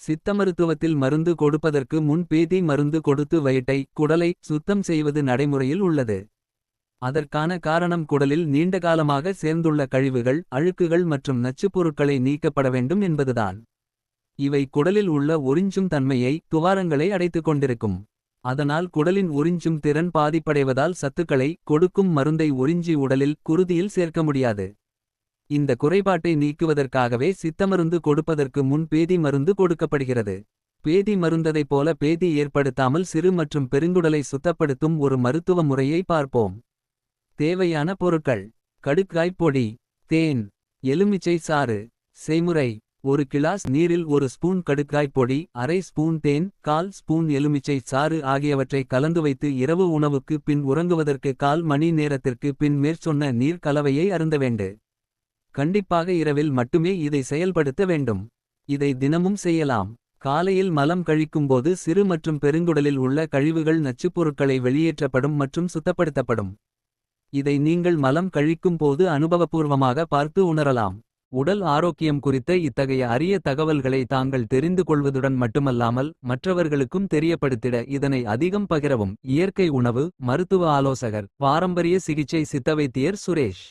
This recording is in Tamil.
சித்த மருத்துவத்தில் மருந்து கொடுப்பதற்கு முன் பேதி மருந்து கொடுத்து வயிட்டை குடலை சுத்தம் செய்வது நடைமுறையில் உள்ளது. அதற்கான காரணம் குடலில் நீண்டகாலமாக சேர்ந்துள்ள கழிவுகள் அழுக்குகள் மற்றும் நச்சுப் பொருட்களை நீக்கப்பட வேண்டும் என்பதுதான். இவை குடலில் உள்ள உறிஞ்சும் தன்மையை துவாரங்களை அடைத்துக் கொண்டிருக்கும். அதனால் குடலின் உறிஞ்சும் திறன் பாதிப்படைவதால் சத்துக்களை கொடுக்கும் மருந்தை உறிஞ்சி உடலில் குருதியில் சேர்க்க முடியாது. இந்த குறைபாட்டை நீக்குவதற்காகவே சித்தமருந்து கொடுப்பதற்கு முன் பேதி மருந்து கொடுக்கப்படுகிறது. பேதி மருந்ததைப் போல பேதி ஏற்படுத்தாமல் சிறு மற்றும் பெருங்குடலை சுத்தப்படுத்தும் ஒரு மருத்துவ முறையை பார்ப்போம். தேவையான பொருட்கள் கடுக்காய் பொடி தேன் எலுமிச்சை சாறு செய்முறை ஒரு கிளாஸ் நீரில் ஒரு ஸ்பூன் கடுக்காய் பொடி அரை ஸ்பூன் தேன் கால் ஸ்பூன் எலுமிச்சை சாறு ஆகியவற்றை கலந்து வைத்து இரவு உணவுக்கு பின் உறங்குவதற்கு கால் மணி நேரத்திற்கு பின் மேற்சொன்ன நீர் கலவையை அருந்த வேண்டு. கண்டிப்பாக இரவில் மட்டுமே இதை செயல்படுத்த வேண்டும். இதை தினமும் செய்யலாம். காலையில் மலம் கழிக்கும்போது சிறு மற்றும் பெருங்குடலில் உள்ள கழிவுகள் நச்சுப்பொருட்களை வெளியேற்றப்படும் மற்றும் சுத்தப்படுத்தப்படும். இதை நீங்கள் மலம் கழிக்கும் போது அனுபவபூர்வமாக பார்த்து உணரலாம். உடல் ஆரோக்கியம் குறித்த இத்தகைய அரிய தகவல்களை தாங்கள் தெரிந்து கொள்வதுடன் மட்டுமல்லாமல். மற்றவர்களுக்கும் தெரியப்படுத்திட இதனை அதிகம் பகிரவும். இயற்கை உணவு மருத்துவ ஆலோசகர் பாரம்பரிய சிகிச்சை சித்தவைத்தியர் சுரேஷ்.